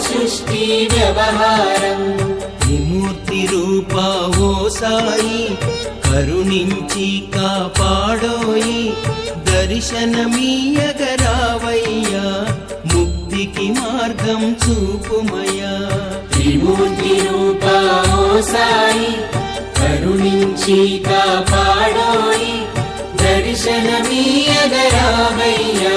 సృష్టి వ్యవహారం. త్రిమూర్తి రూపా ఓ సాయి కరుణించి కాపాడోయి దర్శనమీయగరావయ్యా ముక్తికి మార్గం చూపుమయ్యా. త్రిమూర్తి రూపా సాయి కరుణించి కాపాడోయి దర్శనమీయగరావయ్యా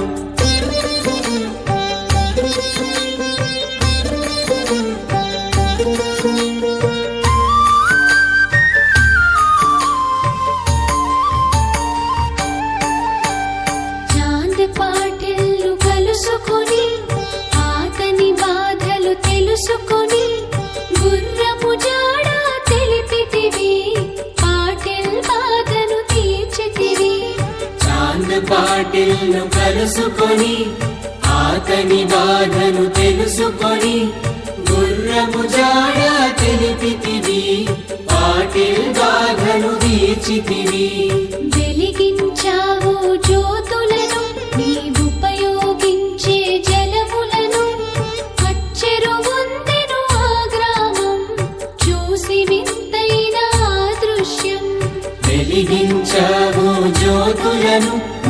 పాటిల్ను కలుసుకొని ఆతని బాధను తెలుసుకొని గుర్రము జాడ తెలిపితివి పాటిల్ బాధను తీర్చితివి. వెలిగించావు జ్యోతులను నీవుపయోగించే జలములను అచ్చెరు వందెను ఆ గ్రామం చూసి వింతైన దృశ్యం. వెలిగించావు జ్యోతులను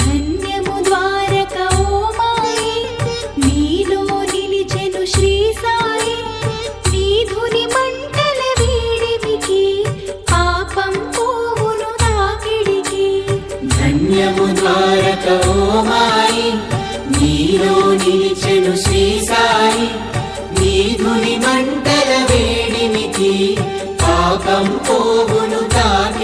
ధన్యము ద్వారక ఓ మాయి నీలో నిలిచెను శ్రీ సాయి. నీ ధుని మంటల వీడిమికి పాపం పోవును తాకిడికి ధన్యము ద్వారక ఓ మాయి నీలో నిలిచెను శ్రీ సాయి. నీ ధుని మంటల వేడిమికి పాపం తాకిడికి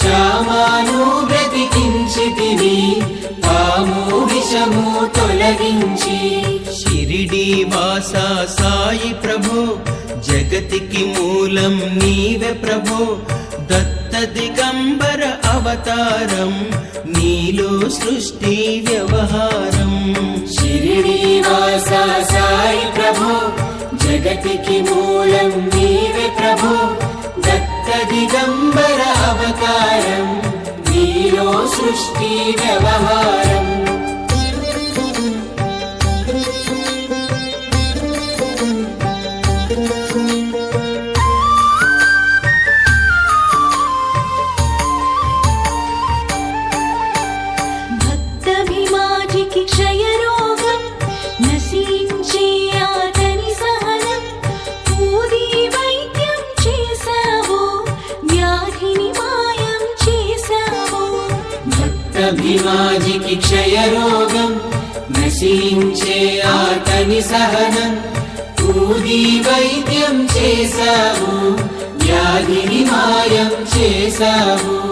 శ్యామాను బ్రతికించితివి పాము విషము తొలగించి. షిరిడి వాస సాయి ప్రభో జగతికి మూలం నీవే ప్రభో. దత్త దిగంబర అవతారం నీలో సృష్టి వ్యవహారం. షిరిడి వాస సాయి ప్రభు జగతికి మూలం నీవే ప్రభు. దిగంబర అవతారం నీలో సృష్టి వ్యవహారం భక్తభిమాజికి క్షయరోగం నశించే భీమాజికి క్షయరోగం నశించే ఆటని సహనం. కూది వైద్యం చేశావు వ్యాధిని మాయం చేశావు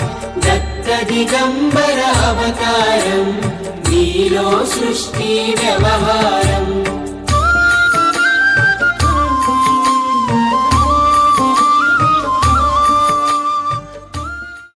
దిగంబర అవతారం నీలో సృష్టి వ్యవహారం